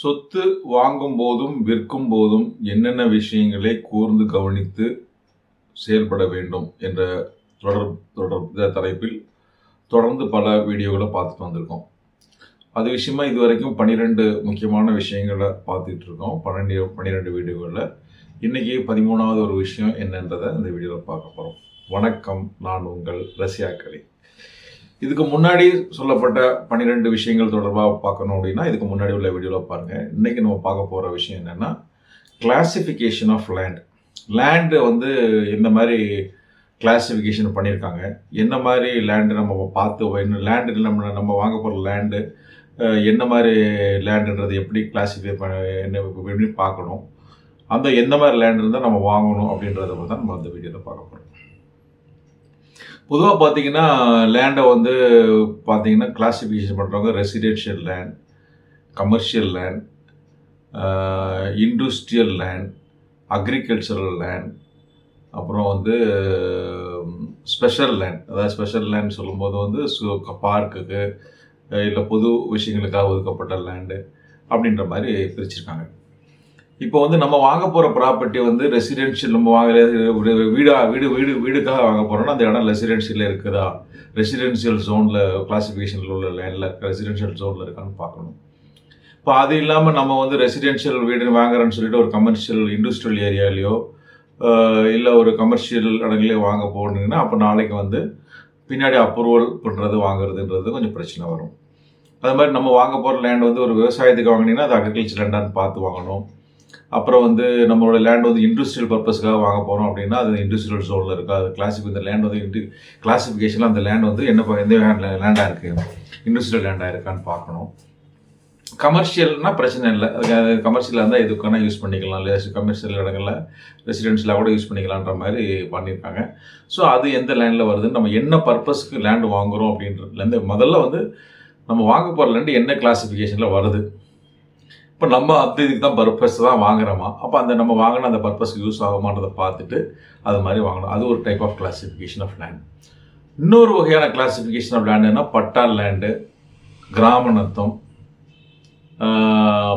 சொத்து வாங்கும் போதும் விற்கும் போதும் என்னென்ன விஷயங்களை கூர்ந்து கவனித்து செயல்பட வேண்டும் என்ற தொடர் தொடர் தலைப்பில் தொடர்ந்து பல வீடியோகளை பார்த்துட்டு வந்திருக்கோம். அது விஷயமா இது வரைக்கும் பன்னிரெண்டு முக்கியமான விஷயங்களை பார்த்துட்டு இருக்கோம் பன்னெண்டு பன்னிரெண்டு வீடியோகளில் இன்றைக்கி பதிமூணாவது ஒரு விஷயம் என்னன்றதை இந்த வீடியோவில் பார்க்க போகிறோம் வணக்கம். நான் உங்கள் ரஷ்யா இதுக்கு முன்னாடி சொல்லப்பட்ட பன்னிரெண்டு விஷயங்கள் தொடர்பாக பார்க்கணும் அப்படின்னா இதுக்கு முன்னாடி உள்ள வீடியோவில் பாருங்கள் இன்றைக்கி நம்ம பார்க்க போகிற விஷயம் என்னென்னா கிளாசிஃபிகேஷன் ஆஃப் லேண்ட் லேண்டு வந்து எந்த மாதிரி கிளாசிஃபிகேஷன் பண்ணியிருக்காங்க. என்ன மாதிரி லேண்டு நம்ம பார்த்து என்ன லேண்டு நம்ம நம்ம வாங்க போகிற லேண்டு என்ன மாதிரி லேண்டுன்றது எப்படி கிளாஸிஃபை பண்ண என்ன எப்படி பார்க்கணும். அந்த எந்த மாதிரி லேண்ட் இருந்தால் நம்ம வாங்கணும் அப்படின்றத தான் நம்ம அந்த வீடியோவில் பார்க்க போகிறோம் பொதுவாக பார்த்தீங்கன்னா லேண்டை வந்து பார்த்தீங்கன்னா கிளாசிஃபிகேஷன் பண்ணுறவங்க residential land commercial land industrial land agricultural land அப்புறம் வந்து ஸ்பெஷல் லேண்ட் அதாவது ஸ்பெஷல் லேண்ட் சொல்லும்போது வந்து பார்க்குக்கு இல்லை பொது விஷயங்களுக்காக ஒதுக்கப்பட்ட லேண்டு அப்படின்ற மாதிரி பிரிச்சிருக்காங்க. இப்போ வந்து நம்ம வாங்க போகிற ப்ராப்பர்ட்டி வந்து ரெசிடென்ஷியல் நம்ம வாங்குற வீடாக வீடா வீடு வீடு வீடுக்காக வாங்க போகிறோம்னா அந்த இடம் ரெசிடென்ஷியலில் இருக்குதா? ரெசிடென்ஷியல் ஜோனில் கிளாசிஃபிகேஷனில் உள்ள லேண்டில் ரெசிடென்ஷியல் ஜோனில் இருக்கான்னு பார்க்கணும். இப்போ அது இல்லாமல் நம்ம வந்து ரெசிடென்ஷியல் வீடு வாங்குறோன்னு சொல்லிட்டு ஒரு கமர்ஷியல் இண்டஸ்ட்ரியல் ஏரியாலேயோ இல்லை ஒரு கமர்ஷியல் இடங்களையோ வாங்க போனீங்கன்னா அப்போ நாளைக்கு வந்து பின்னாடி அப்ரூவல் பண்ணுறது வாங்குறதுன்றது கொஞ்சம் பிரச்சனை வரும். அது மாதிரி நம்ம வாங்க போகிற லேண்ட் வந்து ஒரு விவசாயத்துக்கு வாங்கினீங்கன்னா அது அக்ரிகல்ச்சர் லேண்டான்னு பார்த்து வாங்கணும். அப்புறம் வந்து நம்மளோட லேண்ட் வந்து இண்டஸ்ட்ரியல் பர்பஸ்க்காக வாங்க போகிறோம் அப்படின்னா அது இண்டஸ்ட்ரியல் ஜோனில் இருக்கா. அது கிளாசிஃபை இந்த லேண்ட் வந்து இன்டி கிளாசிஃபிகேஷனில் அந்த லேண்ட் வந்து என்ன எந்த லேண்டாக இருக்குது இண்டஸ்ட்ரியல் லேண்டாக இருக்கான்னு பார்க்கணும். கமர்ஷியல்னால் பிரச்சனை இல்லை. அது கமர்ஷியலாக இருந்தால் எதுக்கான யூஸ் பண்ணிக்கலாம். இல்லை கமர்ஷியல் இடங்களில் ரெசிடென்ஷியலாக கூட யூஸ் பண்ணிக்கலான்ற மாதிரி பண்ணியிருக்காங்க. ஸோ அது எந்த லேண்டில் வருதுன்னு நம்ம என்ன பர்பஸ்க்கு லேண்டு வாங்குகிறோம் அப்படின்றதுலேருந்து முதல்ல வந்து நம்ம வாங்க போகிற லேண்டு என்ன கிளாசிஃபிகேஷனில் வருது? இப்போ நம்ம அந்த இதுக்கு தான் பர்பஸ் தான் வாங்குறோமா? அப்போ அந்த நம்ம வாங்கின அந்த பர்பஸ்க்கு யூஸ் ஆகுமான்றதை பார்த்துட்டு அது மாதிரி வாங்கணும். அது ஒரு type of classification of land இன்னொரு வகையான கிளாசிஃபிகேஷன் ஆஃப் லேண்டுன்னா பட்டா லேண்டு கிராமணத்தம்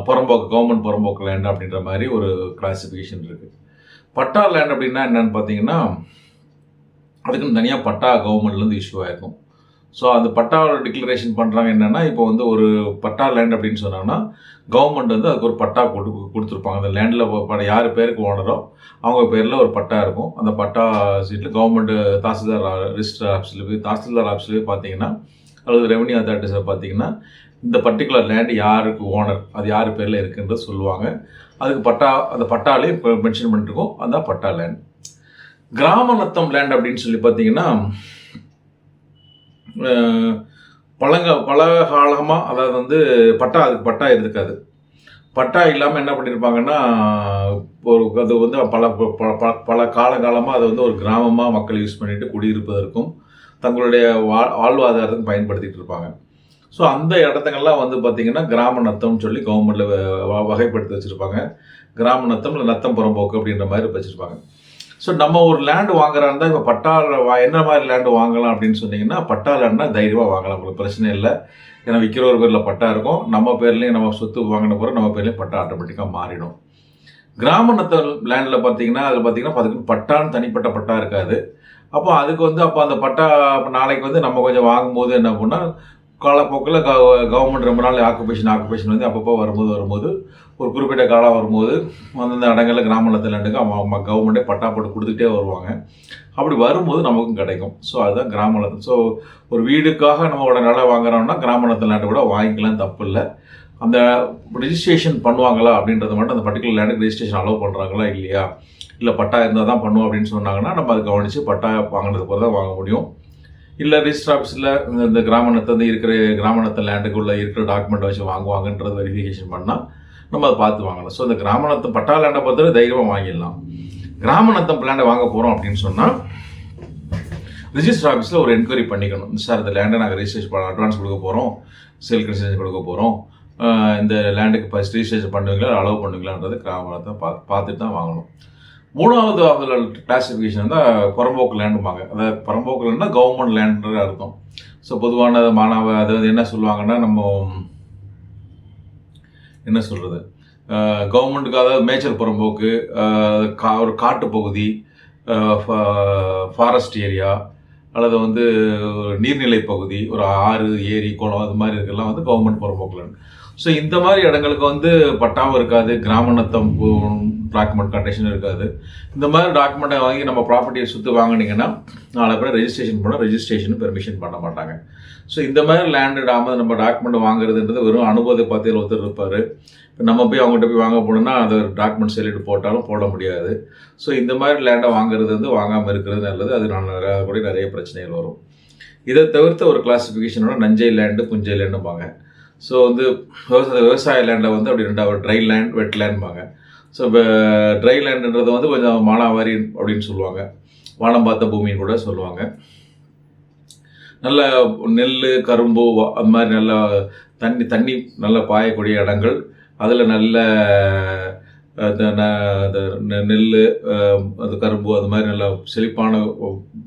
புறம்போக்கு கவர்மெண்ட் புறம்போக்கு லேண்ட் அப்படின்ற மாதிரி ஒரு கிளாசிஃபிகேஷன் இருக்குது பட்டா லேண்ட் அப்படின்னா என்னன்னு பார்த்தீங்கன்னா அதுக்குன்னு தனியாக பட்டா கவர்மெண்ட்லேருந்து இஷ்யூ ஆகிருக்கும் ஸோ அந்த பட்டாவோட டிக்ளரேஷன் பண்ணுறாங்க என்னென்னா இப்போ வந்து ஒரு பட்டா லேண்ட் அப்படின்னு சொன்னாங்கன்னா கவர்மெண்ட் வந்து அதுக்கு ஒரு பட்டா கொடு கொடுத்துருப்பாங்க. அந்த லேண்டில் யார் பேருக்கு ஓனரோ அவங்க பேரில் ஒரு பட்டா இருக்கும். அந்த பட்டா சீட்டில் கவர்மெண்ட் தாசில்தார் ரிஜிஸ்டர் ஆஃபீஸில் போய் தாசில்தார் ஆஃபீஸில் போய் பார்த்தீங்கன்னா அல்லது ரெவன்யூ அத்தாரிட்டிஸில் பார்த்தீங்கன்னா இந்த பர்டிகுலர் லேண்டு யாருக்கு ஓனர் அது யார் பேரில் இருக்குன்றது சொல்லுவாங்க. அதுக்கு பட்டா அந்த பட்டாலே மென்ஷன் பண்ணிட்டுருக்கோம் அதான் பட்டா லேண்ட் கிராம நத்தம் லேண்ட் அப்படின்னு சொல்லி பார்த்தீங்கன்னா பழங்க பல காலமாக அதாவது வந்து பட்டா அதுக்கு பட்டா இருக்காது. பட்டா இல்லாமல் என்ன பண்ணியிருப்பாங்கன்னா ஒரு அது வந்து பல ப- ப- பல காலகாலமாக அதை வந்து ஒரு கிராமமாக மக்கள் யூஸ் பண்ணிட்டு குடியிருப்பதற்கும் தங்களுடைய வா வாழ்வாதாரத்துக்கும் பயன்படுத்திகிட்டு இருப்பாங்க. ஸோ அந்த இடத்துங்கள்லாம் வந்து பார்த்திங்கன்னா கிராம நத்தம்னு சொல்லி கவர்மெண்ட்டில் வகைப்படுத்தி வச்சுருப்பாங்க. கிராம நத்தம் இல்லை நத்தம் புறம்போக்கு அப்படின்ற மாதிரி வச்சுருப்பாங்க. ஸோ நம்ம ஒரு லேண்டு வாங்குறாருந்தா இப்போ பட்டா வா என்ன மாதிரி லேண்டு வாங்கலாம் அப்படின்னு சொன்னீங்கன்னா பட்டா லேண்ட்னா தைரியமாக வாங்கலாம். உங்களுக்கு பிரச்சனை இல்லை. ஏன்னா விற்கிற ஒரு பேரில் பட்டா இருக்கும். நம்ம பேர்லேயும் நம்ம சொத்து வாங்கின பிறகு நம்ம பேர்லேயும் பட்டா ஆட்டோமேட்டிக்காக மாறிடும். கிராம லேண்டில் பார்த்தீங்கன்னா அதில் பார்த்தீங்கன்னா அதுக்கு பட்டான்னு தனிப்பட்ட பட்டா இருக்காது. அப்போ அதுக்கு வந்து அப்போ அந்த பட்டா நாளைக்கு வந்து நம்ம கொஞ்சம் வாங்கும்போது என்ன பண்ணால் காலப்போக்கில் க கவர்மெண்ட் ரொம்ப நாள் ஆக்குபேஷன் ஆக்குபேஷன் வந்து அப்பப்போ வரும்போது வரும்போது ஒரு குறிப்பிட்ட காலம் வரும்போது அந்தந்த இடங்களில் கிராம நத்த அவங்க கவர்மெண்ட்டே பட்டா போட்டு கொடுத்துட்டே வருவாங்க. அப்படி வரும்போது நமக்கும் கிடைக்கும். ஸோ அதுதான் கிராம ஸோ ஒரு வீடுக்காக நம்ம உடனே நிலம் வாங்குறோம்னா கிராம நத்த லேண்டு கூட வாங்கிக்கலாம் தப்பு இல்லை. அந்த ரிஜிஸ்ட்ரேஷன் பண்ணுவாங்களா அப்படின்றத மட்டும் அந்த பர்டிகுலர் லேண்டுக்கு ரிஜிஸ்ட்ரேஷன் அலோவ் பண்ணுறாங்களா இல்லையா? இல்லை பட்டா இருந்தால் தான் பண்ணுவோம் அப்படின்னு சொன்னாங்கன்னா நம்ம அதை கவனித்து பட்டா வாங்கினது பிறகு தான் வாங்க முடியும். இல்லை ரிஜிஸ்டர் ஆஃபீஸில் இந்த கிராமணத்தை வந்து இருக்கிற கிராமணத்தை லேண்டுக்குள்ளே இருக்கிற டாக்குமெண்ட் வச்சு வாங்குவாங்கன்றது வெரிஃபிகேஷன் பண்ணால் நம்ம அதை பார்த்து வாங்கலாம். ஸோ இந்த கிராமணத்தை பட்டா லேண்டை பொறுத்தவரை தைரியமாக வாங்கிடலாம். கிராமணத்தை லேண்டை வாங்க போகிறோம் அப்படின்னு சொன்னால் ரிஜிஸ்டர் ஆஃபீஸில் ஒரு என்கொயரி பண்ணிக்கணும். சார் இந்த லேண்டை நாங்கள் ரிஜிஸ்ட்ரேஷன் பண்ண அட்வான்ஸ் கொடுக்க போகிறோம் சேல் கன்செஷன் கொடுக்க போகிறோம் இந்த லேண்டுக்கு ஃபஸ்ட் ரிஜிஸ்ட்ரேஷன் பண்ணுவீங்களா அலோவ் பண்ணுவீங்களான்றது கிராமத்தை பா பார்த்துட்டு தான் வாங்கணும். மூணாவது அதில் கிளாசிஃபிகேஷன் தான் புறம்போக்கு லேண்டுமாங்க அதாவது புறம்போக்கு லேண்டுனா கவர்மெண்ட் லேண்டுன்ற அர்த்தம். ஸோ பொதுவான மாணவ வந்து என்ன சொல்லுவாங்கன்னா நம்ம என்ன சொல்கிறது கவர்மெண்ட்டுக்கு அதாவது மேய்ச்சல் புறம்போக்கு கா ஒரு காட்டு பகுதி ஃபாரஸ்ட் ஏரியா அல்லது வந்து ஒரு நீர்நிலை பகுதி ஒரு ஆறு ஏரி குளம் அது மாதிரி இருக்கலாம் வந்து கவர்மெண்ட் புறம்போக்கு லேண்ட் ஸோ இந்த மாதிரி இடங்களுக்கு வந்து பட்டாவும் இருக்காது கிராமணத்தம் டாக்குமெண்ட் கண்டிஷன் இருக்காது. இந்த மாதிரி டாக்குமெண்ட்டை வாங்கி நம்ம ப்ராப்பர்ட்டியை சுற்றி வாங்கினீங்கன்னா நாளை பேர் ரெஜிஸ்ட்ரேஷன் பண்ண ரெஜிஸ்ட்ரேஷன் பெர்மிஷன் பண்ண மாட்டாங்க. ஸோ இந்த மாதிரி லேண்டு இடாமல் நம்ம டாக்குமெண்ட் வாங்குறதுன்றது வெறும் அனுபவத்தை பார்த்து ஒருத்தர் இருப்பார். இப்போ நம்ம போய் அவங்ககிட்ட போய் வாங்க போனோம்னா அதை டாக்குமெண்ட் சொல்லிட்டு போட்டாலும் போட முடியாது. ஸோ இந்த மாதிரி லேண்டை வாங்குறது வந்து வாங்காமல் இருக்கிறது நல்லது. அது நான் கூட நிறைய பிரச்சனைகள் வரும். இதை தவிர்த்து ஒரு கிளாஸிஃபிகேஷனோட நஞ்சை லேண்டு புஞ்சை லேண்டும்பாங்க ஸோ வந்து விவசாய விவசாய லேண்டை வந்து அப்படி ரெண்டாவது ட்ரை லேண்ட் வெட் லேண்ட்பாங்க ஸோ இப்போ ட்ரை லேண்டுன்றது வந்து கொஞ்சம் மானாவாரி அப்படின்னு சொல்லுவாங்க. வானம் பார்த்த பூமின்னு கூட சொல்லுவாங்க. நல்ல நெல் கரும்பு அந்த மாதிரி நல்ல தண்ணி தண்ணி நல்லா பாயக்கூடிய இடங்கள். அதில் நல்ல அந்த நெ- நெல் அது கரும்பு அது மாதிரி நல்ல செழிப்பான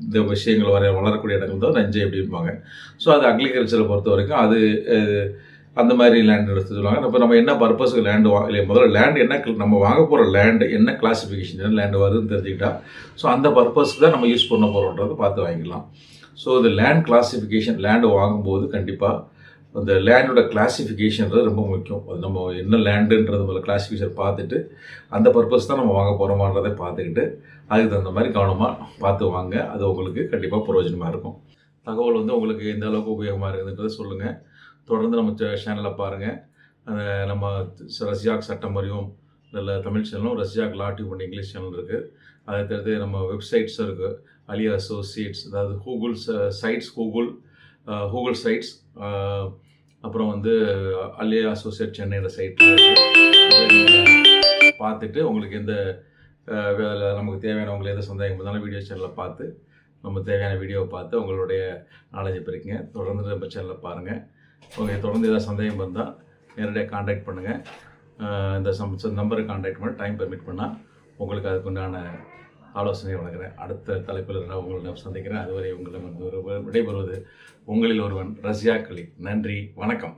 இந்த விஷயங்கள் வர வளரக்கூடிய இடங்கள் தான் நஞ்சை அப்படிம்பாங்க. ஸோ அது அக்ரிகல்ச்சரை பொறுத்த வரைக்கும் அது அந்த மாதிரி லேண்ட் எடுத்து சொல்லுவாங்க. இப்போ நம்ம என்ன பர்பஸுக்கு லேண்டு வா இல்லை முதல்ல லேண்ட் என்ன நம்ம வாங்க போகிற லேண்டு என்ன கிளாசிஃபிகேஷன் லேண்டு வருதுன்னு தெரிஞ்சுக்கிட்டா ஸோ அந்த பர்பஸ்க்கு தான் நம்ம யூஸ் பண்ண போகிறோன்றதை பார்த்து வாங்கிக்கலாம். ஸோ இந்த லேண்ட் கிளாஸிஃபிகேஷன் லேண்டு வாங்கும்போது கண்டிப்பாக அந்த லேண்டோட கிளாசிஃபிகேஷன்றது ரொம்ப முக்கியம். அது நம்ம என்ன லேண்டுன்றது முதல்ல கிளாஸிஃபிகேஷன் பார்த்துட்டு அந்த பர்பஸ் தான் நம்ம வாங்க போகிறோமான்றதை பார்த்துக்கிட்டு அதுக்கு தகுந்த மாதிரி கவனமாக பார்த்து வாங்க. அது உங்களுக்கு கண்டிப்பாக பிரயோஜனமாக இருக்கும். தகவல் வந்து உங்களுக்கு எந்த அளவுக்கு உபயோகமாக இருக்குதுன்றதை சொல்லுங்கள் தொடர்ந்து நம்ம சேனலில் பாருங்கள் நம்ம ரஷ்யாக் சட்டம் அறிவும் இதில் தமிழ் சேனலும் ரஷ்யாக் லா டியூப் இங்கிலீஷ் சேனல் இருக்குது அதை தவிர்த்து நம்ம வெப்சைட்ஸும் இருக்குது அலியா அசோசியேட்ஸ் அதாவது Google sites Google Google sites அப்புறம் வந்து அலியா அசோசியேட் சென்னையில் சைட் பார்த்துட்டு உங்களுக்கு எந்த வேலை நமக்கு தேவையான உங்களுக்கு எந்த சந்தேகம் இருந்தாலும் வீடியோ சேனலில் பார்த்து நம்ம தேவையான வீடியோவை பார்த்து உங்களுடைய நாலேஜை பெருக்கிங்க. தொடர்ந்து நம்ம சேனலை பாருங்கள் உங்களுக்கு தொடர்ந்து ஏதாவது சந்தேகம் இருந்தால் நேரடியாக காண்டாக்ட் பண்ணுங்கள் இந்த சம் நம்பரை காண்டாக்ட் பண்ணி டைம் பெர்மிட் பண்ணால் உங்களுக்கு அதுக்குண்டான ஆலோசனை வழங்குறேன். அடுத்த தலைப்பில் நான் உங்களை சந்திக்கிறேன். அதுவரை உங்களிடம் விடைபெறுவது உங்களில் ஒருவன் ரஷ்யா களி நன்றி வணக்கம்.